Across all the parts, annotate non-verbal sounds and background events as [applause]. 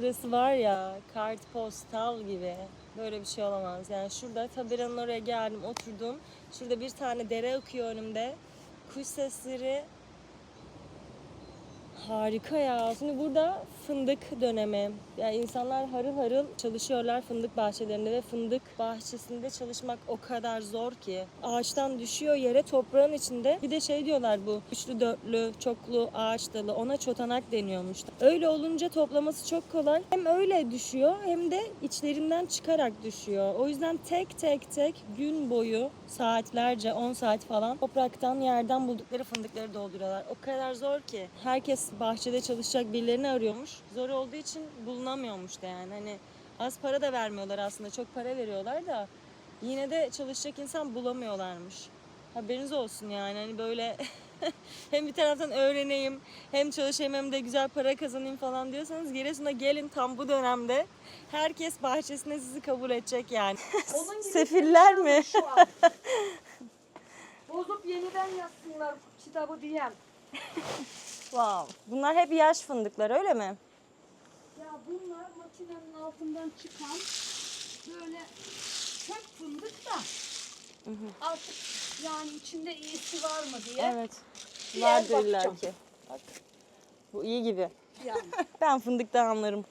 Burası var ya kartpostal gibi. Böyle bir şey olamaz. Yani şurada tabelanın oraya geldim oturdum. Şurada bir tane dere akıyor önümde. Kuş sesleri Harika ya. Şimdi burada fındık dönemi. Yani insanlar harıl harıl çalışıyorlar fındık bahçelerinde ve fındık bahçesinde çalışmak o kadar zor ki. Ağaçtan düşüyor yere toprağın içinde. Bir de şey diyorlar bu üçlü dörtlü çoklu ağaç dalı ona çotanak deniyormuş. Öyle olunca toplaması çok kolay. Hem öyle düşüyor hem de içlerinden çıkarak düşüyor. O yüzden tek tek tek gün boyu saatlerce 10 saat falan topraktan yerden buldukları fındıkları dolduruyorlar. O kadar zor ki. Herkes bahçede çalışacak birilerini arıyormuş. Zor olduğu için bulunamıyormuş da yani. Hani az para da vermiyorlar aslında. Çok para veriyorlar da yine de çalışacak insan bulamıyorlarmış. Haberiniz olsun yani hani böyle [laughs] hem bir taraftan öğreneyim hem çalışayım hem de güzel para kazanayım falan diyorsanız Giresun'a gelin tam bu dönemde. Herkes bahçesine sizi kabul edecek yani. [laughs] Onun gibi Sefiller mi? şu an. Bozup yeniden yazsınlar kitabı diyen. [laughs] Wow. Bunlar hep yaş fındıklar öyle mi? Ya bunlar makinenin altından çıkan böyle çöp fındık da artık yani içinde iyisi var mı diye. Evet. Bir Vardır el illa bakacağım. ki. Bak. Bu iyi gibi. Yani. [laughs] Ben fındıktan anlarım.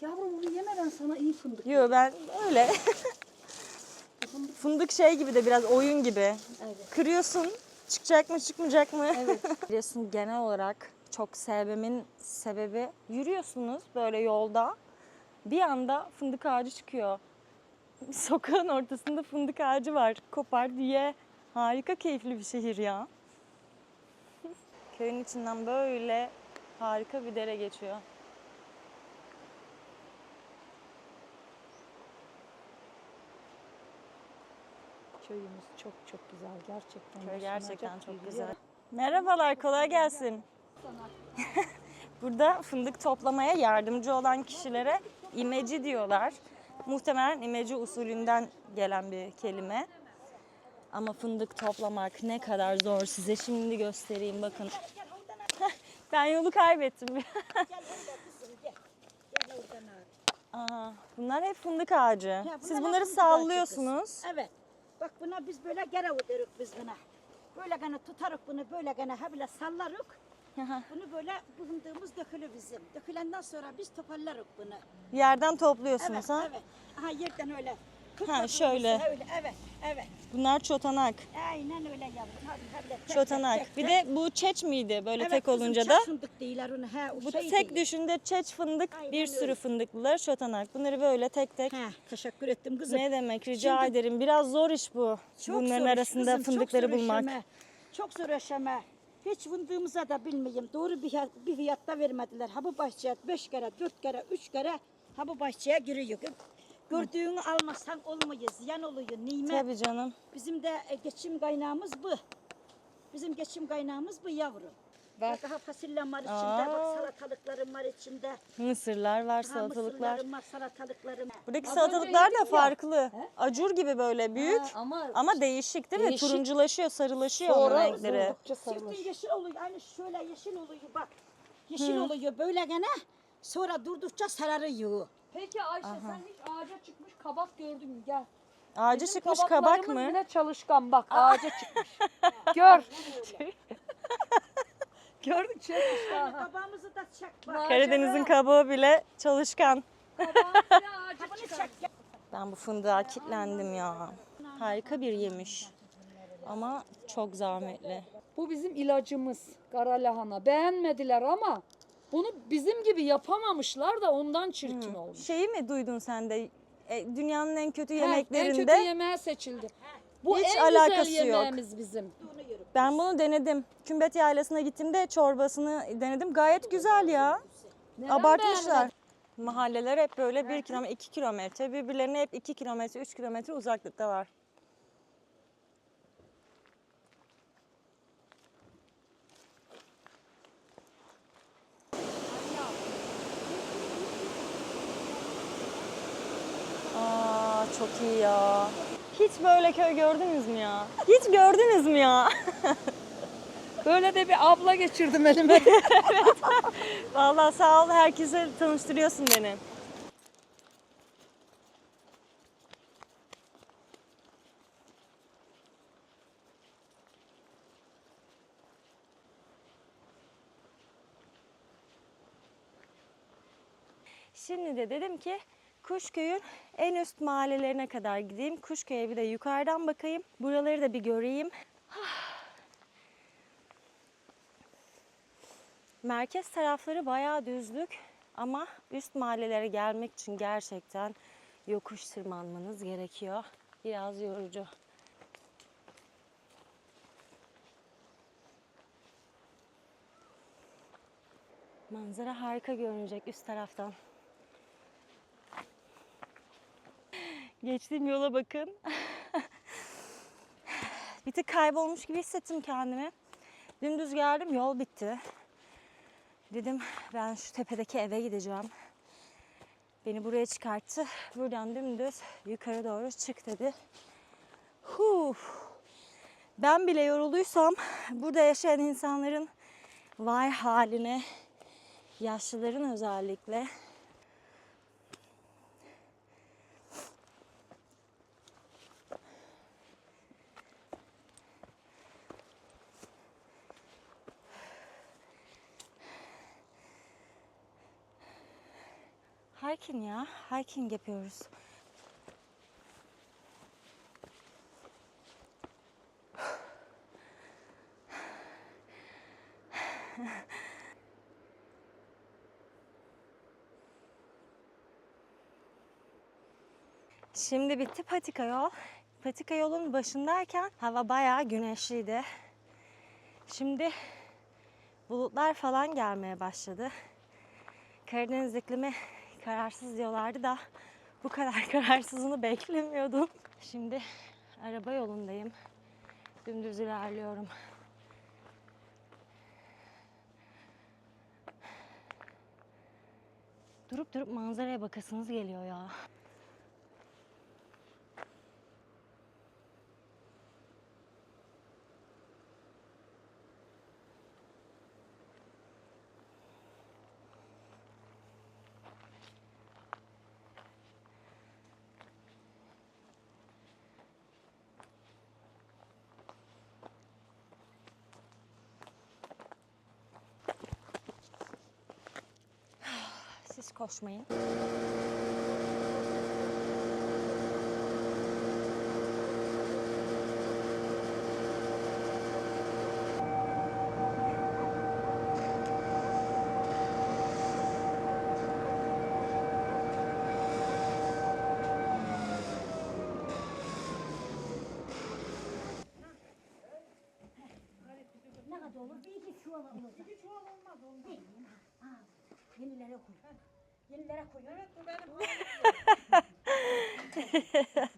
Yavrum onu yeme ben sana iyi fındık. Yo ben öyle. [laughs] Fındık şey gibi de biraz oyun gibi. Evet. Kırıyorsun. Çıkacak mı çıkmayacak mı? Evet. [laughs] Biliyorsun genel olarak çok sevmemin sebebi yürüyorsunuz böyle yolda. Bir anda fındık ağacı çıkıyor. [laughs] Sokağın ortasında fındık ağacı var. Kopar diye. Harika keyifli bir şehir ya. [laughs] Köyün içinden böyle harika bir dere geçiyor. Köyümüz çok çok güzel gerçekten. Köy gerçekten çok güzel. Merhabalar, kolay gelsin. [laughs] Burada fındık toplamaya yardımcı olan kişilere imeci diyorlar. Muhtemelen imeci usulünden gelen bir kelime. Ama fındık toplamak ne kadar zor size şimdi göstereyim bakın. [laughs] Ben yolu kaybettim. [laughs] Aha, bunlar hep fındık ağacı. bunlar Siz bunları sallıyorsunuz. Evet. Bak buna biz böyle gere ödürük biz buna. Böyle gene tutarık bunu böyle gene ha bile sallarık. Bunu böyle bulunduğumuz dökülü bizim. Dökülenden sonra biz toparlarık bunu. Yerden topluyorsunuz Evet, ha? evet. Aha yerden öyle. Ha, şöyle. Öyle, evet, evet. Bunlar çotanak. Aynen öyle yavrum. Hadi, hadi. Tek, tek, Çotanak. tek, Bir tek. de bu çeç miydi böyle tek kızım, olunca da? fındık değiller onu. O Bu şey tek değil. düşünde çeç fındık Aynen bir sürü öyle. fındıklılar çotanak. Bunları böyle tek tek. Ha, teşekkür ettim kızım. Ne demek rica Şimdi- ederim. Biraz zor iş bu. Çok Bunların zor iş arasında kızım, çok fındıkları zor bulmak. eşeme. Çok zor eşeme. Hiç fındığımıza da bilmeyeyim. Doğru bir, bir fiyatta vermediler. Ha bu bahçeye beş kere, dört kere, üç kere ha bu bahçeye giriyor. Gördüğünü almazsan olmuyor, ziyan oluyor, nimet. Tabii canım. Bizim de e, geçim kaynağımız bu. Bizim geçim kaynağımız bu yavrum. Bak daha fasulyem var içinde, Aa. bak salatalıklarım var içinde. Mısırlar var, Ha, salatalıklar. mısırlarım var, salatalıklarım. Buradaki Az salatalıklar da yedik ya. farklı. Acur gibi böyle büyük ama ama değişik değil mi? Değişik. Turunculaşıyor, sarılaşıyor onun Sonra renkleri. sarılır. Çiftin yeşil oluyor. Aynı şöyle yeşil oluyor bak. Yeşil oluyor böyle gene. Sonra durdukça sararıyor. Peki Ayşe sen hiç ağaca çıkmış kabak gördün mü? Gel. Ağacı Bizim çıkmış kabak mı? bile çalışkan bak ağaca çıkmış. [laughs] Gör. [laughs] Gördün çek işte. Yani aha. kabağımızı da çek bak. Karadeniz'in kabuğu bile çalışkan. Kabağın bile ağaca Bunu çıkar. çek. Ben bu fındığa kilitlendim ya. Harika bir yemiş. Ama çok zahmetli. Bu bizim ilacımız kara lahana. Beğenmediler ama bunu bizim gibi yapamamışlar da ondan çirkin olmuş. Şeyi mi duydun sen de? E, dünyanın en kötü yemeklerinde En kötü yemeğe seçildi. Bu Hiç en alakası güzel yok. yemeğimiz bizim. ben bunu denedim. Kümbet Yaylası'na gittiğimde çorbasını denedim. Gayet güzel ya. Neden Abartmışlar. beğenmedin? Mahalleler hep böyle bir kilometre, iki kilometre. Birbirlerine hep iki kilometre, üç kilometre uzaklıktalar. Aa çok iyi ya. Hiç böyle köy gördünüz mü ya? Hiç gördünüz mü ya? [laughs] Böyle de bir abla geçirdim elime. [laughs] [laughs] Vallahi sağ ol. Herkese tanıştırıyorsun beni. Şimdi de dedim ki Kuşköy'ün en üst mahallelerine kadar gideyim. Kuşköy'e bir de yukarıdan bakayım. Buraları da bir göreyim. [sighs] Merkez tarafları bayağı düzlük ama üst mahallelere gelmek için gerçekten yokuş tırmanmanız gerekiyor. Biraz yorucu. Manzara harika görünecek üst taraftan. Geçtiğim yola bakın. [laughs] bir tık kaybolmuş gibi hissettim kendimi. Dümdüz geldim, yol bitti. Dedim ben şu tepedeki eve gideceğim. Beni buraya çıkarttı. Buradan dümdüz yukarı doğru çık dedi. Huh. Ben bile yorulduysam burada yaşayan insanların vay haline, yaşlıların özellikle Hiking ya. Hiking yapıyoruz. Şimdi bitti patika yol. Patika yolun başındayken hava bayağı güneşliydi. Şimdi bulutlar falan gelmeye başladı. Karadeniz iklimi kararsız diyorlardı da bu kadar [laughs] kararsızını beklemiyordum. Şimdi araba yolundayım. Dümdüz ilerliyorum. Durup durup manzaraya bakasınız geliyor ya. Siz koşmayın. ne kadar olur? Bir iki çuval olur. İki çuval olmaz olmaz. Ha, yenilere koy. Yenilere koy. Evet bu benim [laughs]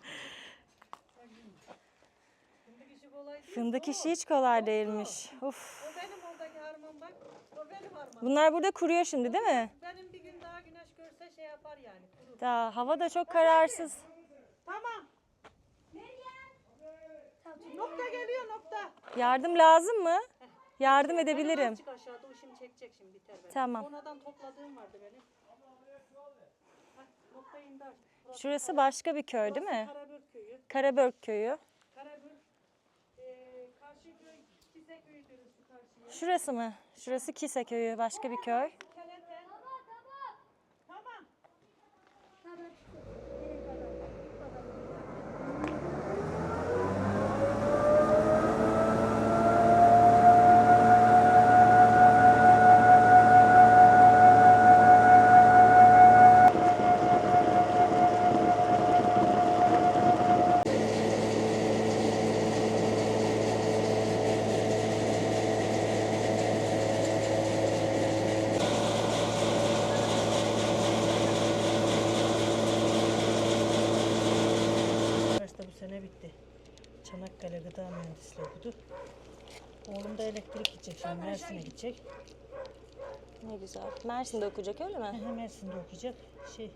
Fındık işi hiç kolay değilmiş. Uf. O benim oradaki harman bak. O benim harman. Bunlar burada kuruyor şimdi değil mi? Benim bir gün daha güneş görse şey yapar yani. Kurur. Daha hava da çok kararsız. Tamam. Nokta geliyor nokta. Yardım lazım mı? Yardım edebilirim. Çık aşağıda o şimdi çekecek şimdi biter benim. Tamam. Sonradan topladığım vardı benim. Nokta indi Şurası başka bir köy değil mi? Karabük köyü. Karabörk köyü. Karabük. Eee karşı köy Kise köyüdür şu karşıya. Şurası mı? Şurası Kise köyü, başka bir köy. Kelete. Tamam. Üniversite bu sene bitti. Çanakkale Gıda Mühendisliği okudu. Oğlum da elektrik gidecek şimdi Mersin'e gidecek. Ne güzel. Mersin'de okuyacak öyle mi? Aha, Mersin'de okuyacak. Şey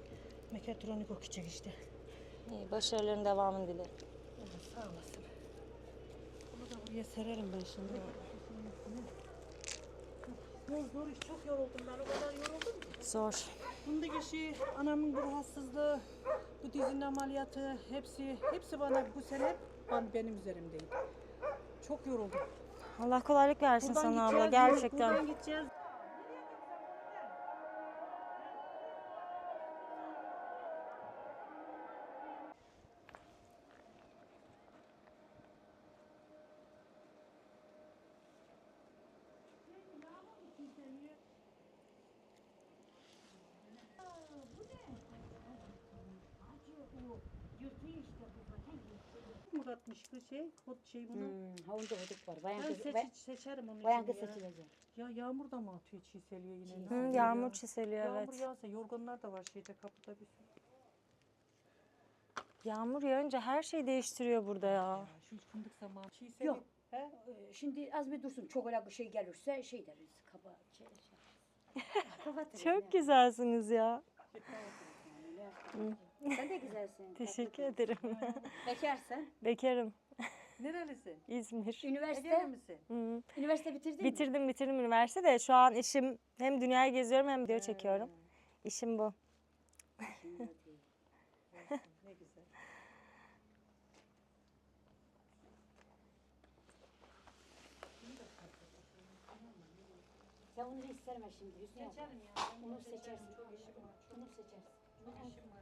mekatronik okuyacak işte. İyi, başarıların devamını dilerim. Allah sağ olasın. Bunu da buraya sererim ben şimdi. Zor zor iş çok yoruldum ben o kadar yoruldum ki. Zor. Fındık işi, anamın bu rahatsızlığı, bu dizinin ameliyatı hepsi hepsi bana bu sene ben- benim üzerimdeydi. Çok yoruldum. Allah kolaylık versin Buradan sana abla gideceğiz, gerçekten. Buradan gideceğiz. Muratmış bu şey, kod şey bunu. Hmm, ha onda hoduk var. Bayan Ben kız, seç, ba- seçerim onun bayan kız ya. seçilecek. Ya yağmur da mı atıyor çiğseliyor yine? Çiğ- Hı, oluyor? yağmur çiseliyor Yağmur evet. yağsa yorganlar da var şeyde kapıda bir sürü. Yağmur yağınca her şey değiştiriyor burada ya. Ya Şu fındık zamanı çiğseliyor. Yok. He? Ee, Şimdi az bir dursun. Çok öyle bir şey gelirse şey deriz. Kaba şey. şey. [laughs] Çok ne güzelsiniz ya. Sen de güzelsin. [laughs] Teşekkür ederim. Bekarsın. Bekarım. Nerelisin? [laughs] İzmir. Üniversite, misin? Hmm. Hı. üniversite bitirdin mi? Bitirdim bitirdim üniversite de şu an işim hem dünyayı geziyorum hem video çekiyorum. İşim bu. [laughs] Ne güzel. Sen onu hiç sevme şimdi Hüsnü. Seçerim ya. Onu seçersin. Çok işim var. Çok Onu seçersin.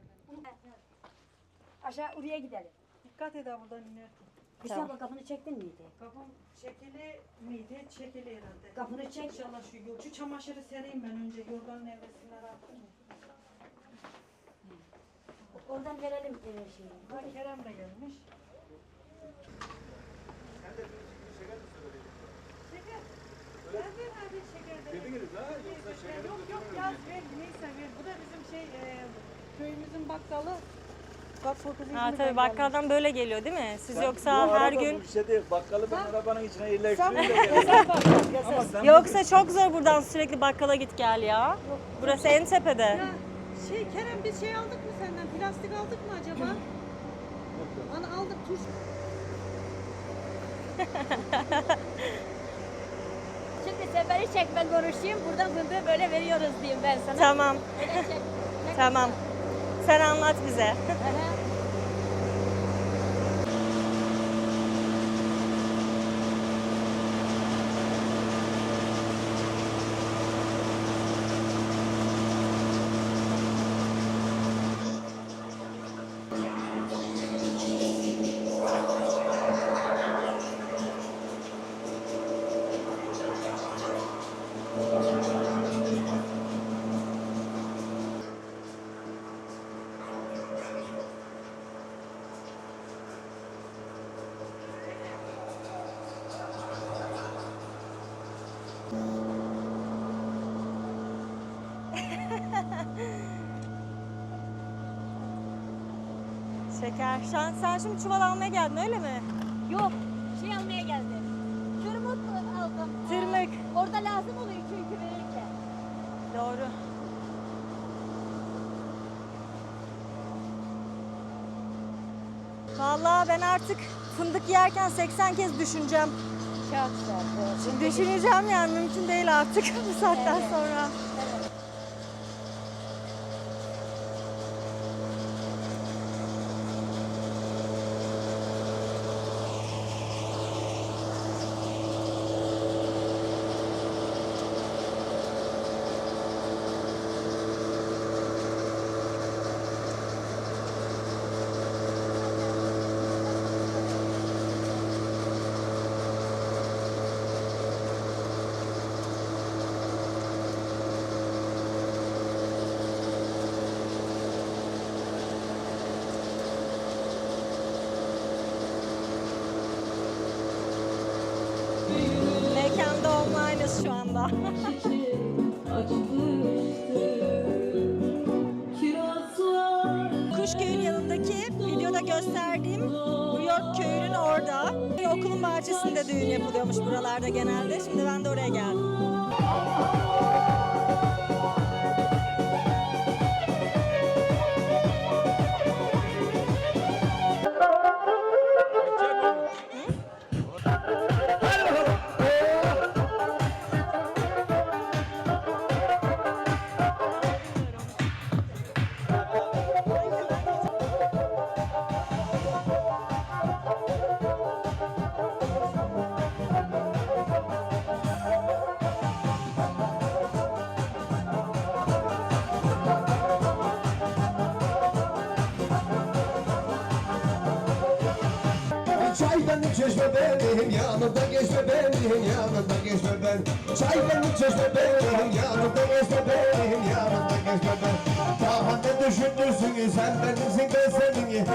Aşağı oraya gidelim. Dikkat et ha buradan inerken. Hüsnü abla kapını çektin miydi? Kapım çekili miydi? Çekili herhalde. Kapını çek. İnşallah şu, yo- şu çamaşırı sereyim ben önce. Yorganın evresinler attım? Oradan verelim e, şeyi. Bak Kerem de gelmiş. Şeker. Ben ver abi şeker de. Dediniz ha yoksa şekerim Yok yok yaz ver neyse ver. Bu da bizim şey e, köyümüzün bakkalı. Bak fotoğrafı Ha tabii bakkaldan böyle geliyor değil mi? Siz yoksa Bu her gün Bir şey değil. Bakkalı ben arabanın içine sen Yoksa çok zor buradan sürekli bakkala git gel ya. Burası en tepede. Ya şey Kerem biz şey aldık mı senden? Plastik aldık mı acaba? Ana aldık tuş. [laughs] Şimdi sen beni çek ben konuşayım. Buradan fındığı böyle veriyoruz diyeyim ben sana. Tamam. Tamam. Sen anlat bize. Şeker. Sen, sen şimdi çuval almaya geldin öyle mi? Yok şey almaya geldim. Tırmık aldım. Tırmık. Orada lazım oluyor çünkü verirken. Doğru. Vallahi ben artık fındık yerken 80 kez düşüneceğim. Çok güzel. Düşüneceğim yani mümkün değil artık [laughs] bu saatten Evet. sonra. Anda. Kuşköy'ün yanındaki videoda gösterdiğim New York köyünün orada. Okulun bahçesinde düğün yapılıyormuş buralarda genelde. Şimdi ben de oraya geldim. Çaydanı çeşme benim yanımda geçme benim yanımda geçme ben Çaydanı çeşme benim yanımda geçme benim yanımda geçme ben Daha ne düşünürsün sen benimsin ben senin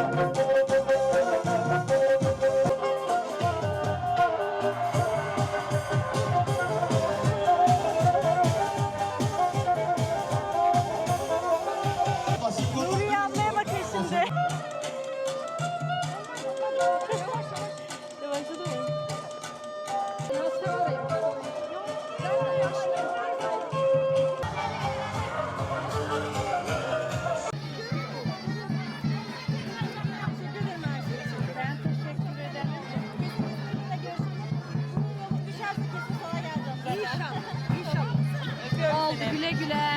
Güle güle.